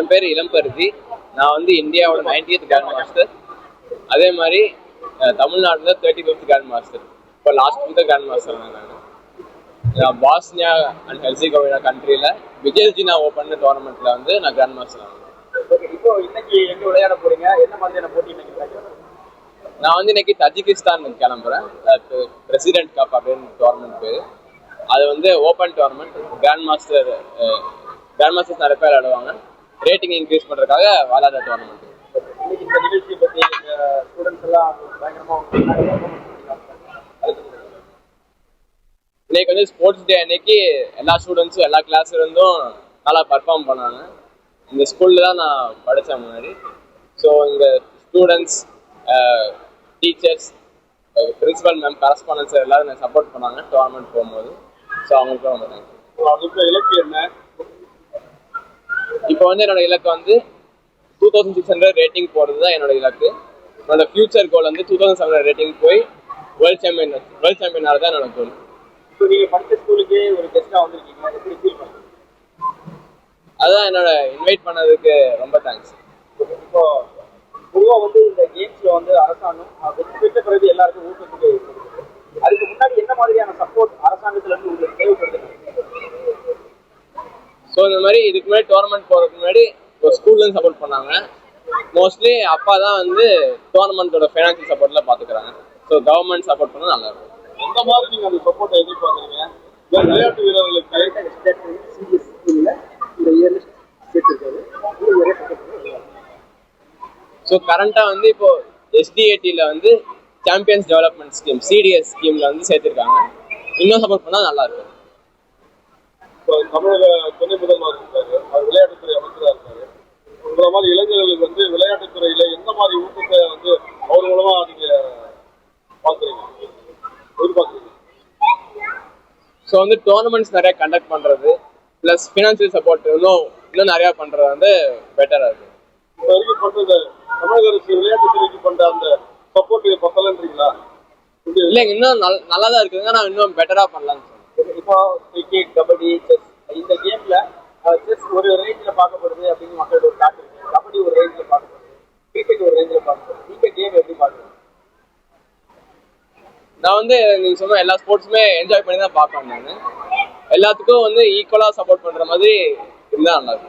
என் பேர் இளம்பருதி. நான் வந்து இந்தியாவோட நைன்டியத் கிராண்ட் மாஸ்டர் அதே மாதிரி தமிழ்நாட்டுல தேர்ட்டி ஃபிஃப்த் கிராண்ட் மாஸ்டர் இப்போ லாஸ்ட் மந்த் கிராண்ட் மாஸ்டர் நான். நான் பாஸ்னியா அண்ட் ஹெல்சிகோவினா கண்ட்ரியில் விஜயஜினா ஓப்பன் டோர்னமெண்ட்ல வந்து நான் கிராண்ட் மாஸ்டர் ஆனேன் இப்போ இன்னைக்கு எங்க விளையாட போறீங்க? என்ன மாதிரியான போட்டி? நான் வந்து இன்னைக்கு தஜிகிஸ்தான் கிளம்புறேன். பிரசிடென்ட் கப் அப்படின்னு டோர்னமெண்ட் பேர். அது வந்து open tournament grand master grand masters நிறைய பேர் விளையாடுவாங்க. ரேட்டிங் இன்க்ரீஸ் பண்ணுறதுக்காக விளையாட டோர்னமெண்ட் இந்த நிகழ்ச்சியை ஸ்டூடெண்ட்ஸ் எல்லாம் பயங்கரமா அதுக்கு இன்னைக்கு வந்து ஸ்போர்ட்ஸ் டே அன்னைக்கு எல்லா ஸ்டூடெண்ட்ஸும் எல்லா கிளாஸ் இருந்தும் நல்லா பர்ஃபார்ம் பண்ணாங்க. இந்த ஸ்கூலில் தான் நான் படித்தேன் முன்னாடி. ஸோ இங்கே students teachers principal ma'am correspondents எல்லாரும் சப்போர்ட் பண்ணாங்க டோர்னமெண்ட் போகும்போது. ஸோ அவங்களுக்கும் ரொம்ப தேங்க்ஸ் அதுக்கு இலக்கு என்ன? இப்போ வந்து என்னோட இலக்கு வந்து two thousand six hundred rating போகிறது தான் என்னோட இலக்கு. என்னோட ஃபியூச்சர் கோல் வந்து டூ தௌசண்ட் செவன் ரேட்டிங் போய் வேர்ல்ட் சாம்பியன் வேர்ல்ட் சாம்பியன் தான் என்னோட கோல் இப்போ நீங்க படிச்ச ஸ்கூலுக்கே ஒரு கெஸ்டா வந்திருக்கீங்க எப்படி ஃபீல் பண்ணுங்க? அதான் என்னோட இன்வைட் பண்ணதுக்கு ரொம்ப தேங்க்ஸ் இப்போ பொதுவா வந்து இந்த கேம்ஸ்ல வந்து அரசாங்கம் வெற்றி பெற்ற பிறகு எல்லாருக்கும் ஊக்கத்தொகை கொடுக்குது அதுக்கு முன்னாடி என்ன மாதிரியான சப்போர்ட் அரசாங்கத்துல இருந்து உங்களுக்கு தேவைப்படுது ஸோ இந்த மாதிரி இதுக்கு முன்னாடி டோர்னமெண்ட் போகிறதுக்கு முன்னாடி ஒரு ஸ்கூல்லேருந்து சப்போர்ட் பண்ணாங்க. மோஸ்ட்லி அப்பா தான் வந்து டோர்னமெண்ட்டோட ஃபைனான்சியல் சப்போர்ட்லாம் பார்த்துக்கிறாங்க ஸோ கவர்மெண்ட் சப்போர்ட் பண்ணால் நல்லா இருக்கும். எந்த மாதிரி நீங்க அந்த சப்போர்ட்டை எதிர்பார்க்குறீங்க? விளையாட்டு வீரர்களுக்கு ஸோ கரண்ட்டாக வந்து இப்போ எஸ்டிஏடியில் வந்து சாம்பியன்ஸ் டெவலப்மெண்ட் ஸ்கீம் சிடிஎஸ் ஸ்கீமில் வந்து சேர்த்துருக்காங்க. இன்னும் சப்போர்ட் பண்ணால் நல்லா இருக்கும். தமிழக துணை முதல்வர் இருக்காரு. அவர் விளையாட்டுத்துறை அமைச்சரா இருக்காரு. உங்களை மாதிரி இளைஞர்களுக்கு வந்து விளையாட்டுத்துறையில எந்த மாதிரி ஊக்கத்தை வந்து அவர் மூலமா நீங்க பாக்குறீங்க? எதிர்பார்க்குறீங்க? ஸோ வந்து டோர்னமெண்ட்ஸ் நிறைய கண்டக்ட் பண்ணுறது ப்ளஸ் ஃபினான்ஷியல் சப்போர்ட் இன்னும் இன்னும் நிறையா பண்ணுறது வந்து பெட்டராக இருக்கும் இப்போ வரைக்கும் பண்றது தமிழக அரசு விளையாட்டுத்துறைக்கு பண்ற அந்த சப்போர்ட் பத்தலன்றீங்களா? இல்லைங்க இன்னும் நல் நல்லா தான் இருக்குதுங்க நான் இன்னும் பெட்டராக பண்ணலான்னு சொல்றேன். இப்போ கிரிக்கெட் கபடி செஸ் இந்த கேம்ல செஸ் ஒரு ரேஞ்சில் பார்க்கப்படுது அப்படின்னு மக்களோட ஒரு தாட் இருக்கு. கபடி ஒரு ரேஞ்சில் பார்க்கப்படுது. கிரிக்கெட் ஒரு ரேஞ்சில் பார்க்கப்படுது. இந்த கேம் எப்படி பார்க்கணும் நான் வந்து நீங்க சொன்ன எல்லா ஸ்போர்ட்ஸுமே என்ஜாய் பண்ணி தான் பார்க்கணும் நான். எல்லாத்துக்கும் வந்து ஈக்குவலாக சப்போர்ட் பண்ற மாதிரி இருந்தால் நல்லா இருக்கும்.